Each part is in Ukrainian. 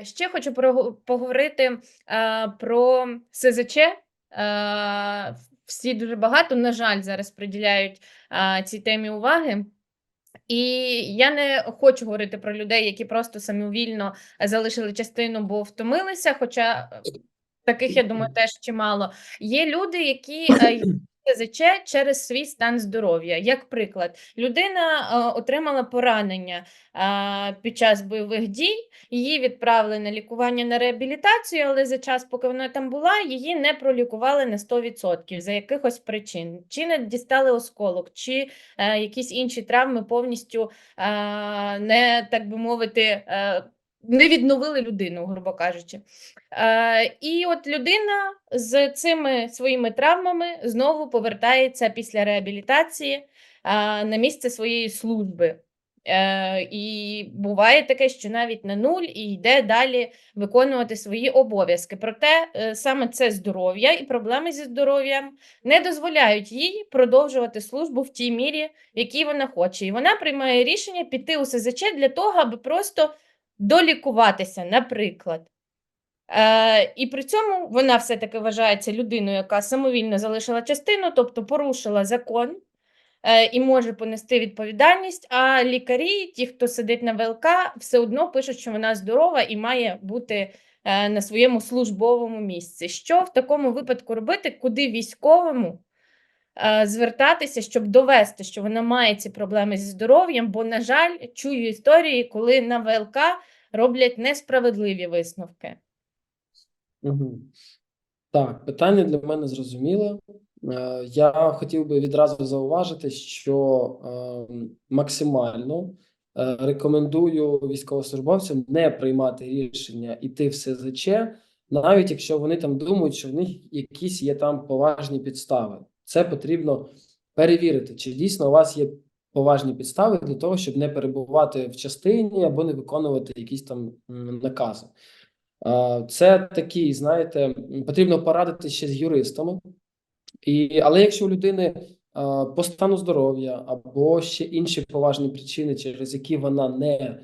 Е, Ще хочу прого- поговорити е, про СЗЧ. Е, всі дуже багато, на жаль, зараз приділяють е, цій темі уваги. І я не хочу говорити про людей, які просто самовільно залишили частину, бо втомилися. Хоча е, таких, я думаю, теж чимало. Є люди, які йдуть через свій стан здоров'я. Як приклад, людина е, отримала поранення е, під час бойових дій, її відправили на лікування на реабілітацію, але за час, поки вона там була, її не пролікували на 100% за якихось причин. Чи не дістали осколок, чи е, якісь інші травми повністю е, не так би мовити. Е, не відновили людину, грубо кажучи. Е, і от людина з цими своїми травмами знову повертається після реабілітації е, на місце своєї служби. Е, і буває таке, що навіть на нуль і йде далі виконувати свої обов'язки. Проте е, саме це здоров'я і проблеми зі здоров'ям не дозволяють їй продовжувати службу в тій мірі, в якій вона хоче. І вона приймає рішення піти у СЗЧ для того, аби просто долікуватися, наприклад. Е, і при цьому вона все-таки вважається людиною, яка самовільно залишила частину, тобто порушила закон е, і може понести відповідальність. А лікарі, ті, хто сидить на ВЛК, все одно пишуть, що вона здорова і має бути е, на своєму службовому місці. Що в такому випадку робити, куди військовому звертатися, щоб довести, що вона має ці проблеми зі здоров'ям? Бо, на жаль, чую історії, коли на ВЛК роблять несправедливі висновки. Угу. Так, питання для мене зрозуміле. Е, Я хотів би відразу зауважити, що е, максимально е, рекомендую військовослужбовцям не приймати рішення іти в СЗЧ, навіть якщо вони там думають, що в них якісь є там поважні підстави. Це потрібно перевірити, чи дійсно у вас є поважні підстави для того, щоб не перебувати в частині або не виконувати якісь там накази. Це такий, знаєте, потрібно порадити ще з юристами. І, але якщо у людини по стану здоров'я або ще інші поважні причини, через які вона не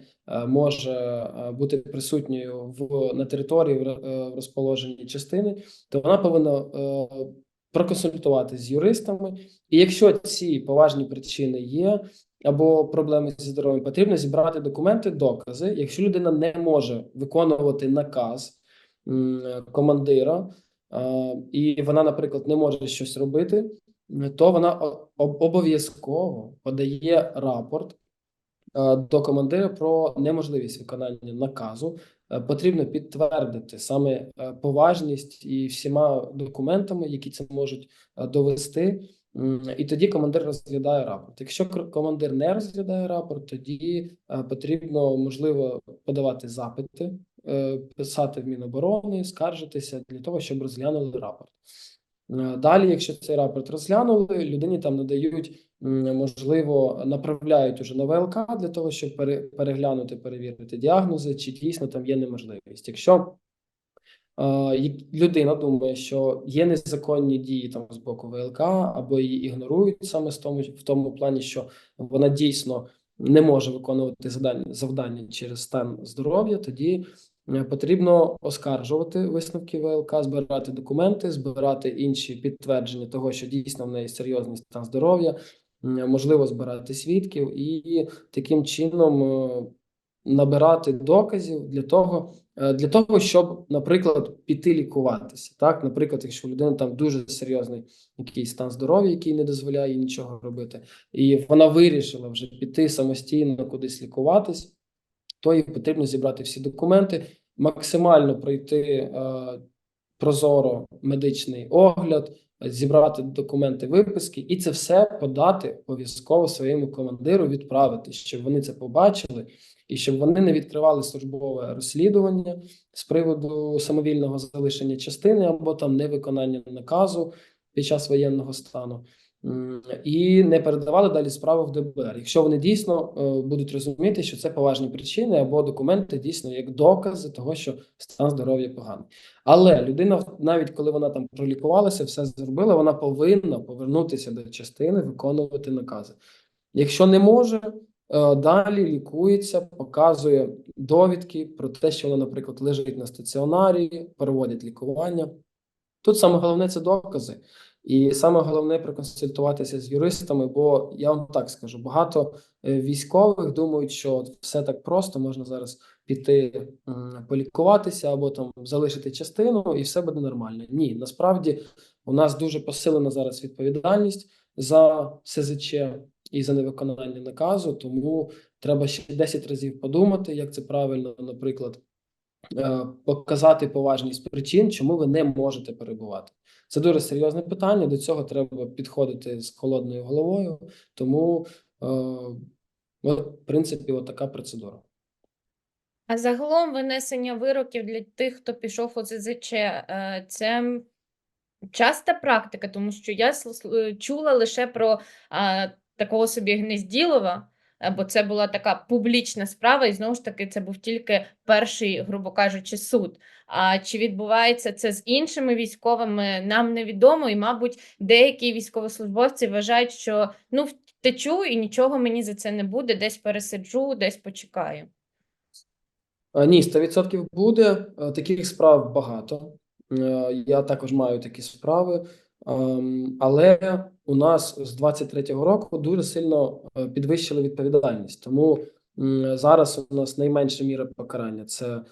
може бути присутньою в на території в, е, розположенні частини, то вона повинна е, проконсультувати з юристами. І якщо ці поважні причини є, або проблеми зі здоров'ям, потрібно зібрати документи, докази. Якщо людина не може виконувати наказ командира, і вона, наприклад, не може щось робити, то вона обов'язково подає рапорт до командира про неможливість виконання наказу. Е, Потрібно підтвердити саме е, поважність і всіма документами, які це можуть е, довести. І тоді командир розглядає рапорт. Якщо командир не розглядає рапорт, тоді е, потрібно можливо подавати запити, е, писати в Міноборони, скаржитися для того, щоб розглянули рапорт. Е, Далі, якщо цей рапорт розглянули, людині там надають, можливо, направляють уже на ВЛК для того, щоб пере- переглянути, перевірити діагнози, чи дійсно там є неможливість. Якщо е, людина думає, що є незаконні дії там з боку ВЛК, або її ігнорують саме з тому, в тому плані, що вона дійсно не може виконувати завдання, завдання через стан здоров'я, тоді потрібно оскаржувати висновки ВЛК, збирати документи, збирати інші підтвердження того, що дійсно в неї серйозний стан здоров'я, можливо, збирати свідків і таким чином е, набирати доказів для того, е, для того, щоб, наприклад, піти лікуватися. Так, наприклад, якщо у людини там дуже серйозний якийсь стан здоров'я, який не дозволяє нічого робити, і вона вирішила вже піти самостійно кудись лікуватись, то їй потрібно зібрати всі документи, максимально пройти е, прозоро медичний огляд, зібрати документи виписки, і це все подати обов'язково своєму командиру, відправити, щоб вони це побачили, і щоб вони не відкривали службове розслідування з приводу самовільного залишення частини або там невиконання наказу під час воєнного стану. І не передавали далі справу в ДБР, якщо вони дійсно е, будуть розуміти, що це поважні причини або документи дійсно як докази того, що стан здоров'я поганий. Але людина, навіть коли вона там пролікувалася, все зробила, вона повинна повернутися до частини, виконувати накази. Якщо не може, Е, Далі лікується, показує довідки про те, що вона, наприклад, лежить на стаціонарі, проводять лікування. Тут саме головне це докази, і саме головне проконсультуватися з юристами, бо я вам так скажу: багато е, військових думають, що все так просто можна зараз піти полікуватися або там залишити частину, і все буде нормально. Ні, насправді у нас дуже посилена зараз відповідальність за СЗЧ і за невиконання наказу, тому треба ще 10 разів подумати, як це правильно, наприклад, показати поважність причин, чому ви не можете перебувати. Це дуже серйозне питання. До цього треба підходити з холодною головою. Тому, е, в принципі, така процедура. А загалом винесення вироків для тих, хто пішов у ЗЗЧ, е, це часта практика, тому що я чула лише про такого собі Гнезділова, е, бо це була така публічна справа, і знову ж таки це був тільки перший, грубо кажучи, суд. А чи відбувається це з іншими військовими, нам невідомо, і, мабуть, деякі військовослужбовці вважають, що ну втечу і нічого мені за це не буде, десь пересиджу, десь почекаю. Е, Ні, 100% буде. Е, Таких справ багато. Е, Я також маю такі справи. Ем, Але у нас з 23-го року дуже сильно е, підвищили відповідальність. Тому зараз у нас найменша міра покарання це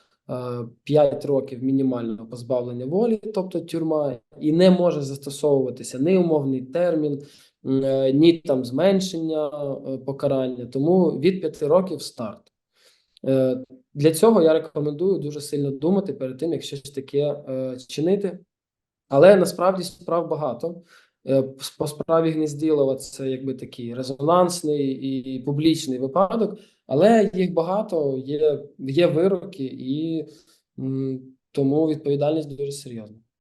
5 років мінімального позбавлення волі, тобто тюрма, і не може застосовуватися ні умовний термін, е, ні там зменшення е, покарання. Тому від 5 років старт. Е, Для цього я рекомендую дуже сильно думати перед тим, як щось таке е, чинити. Але насправді справ багато. Е, По справі Гнізділова це якби такий резонансний і публічний випадок, але їх багато, є, є вироки, і тому відповідальність дуже серйозна.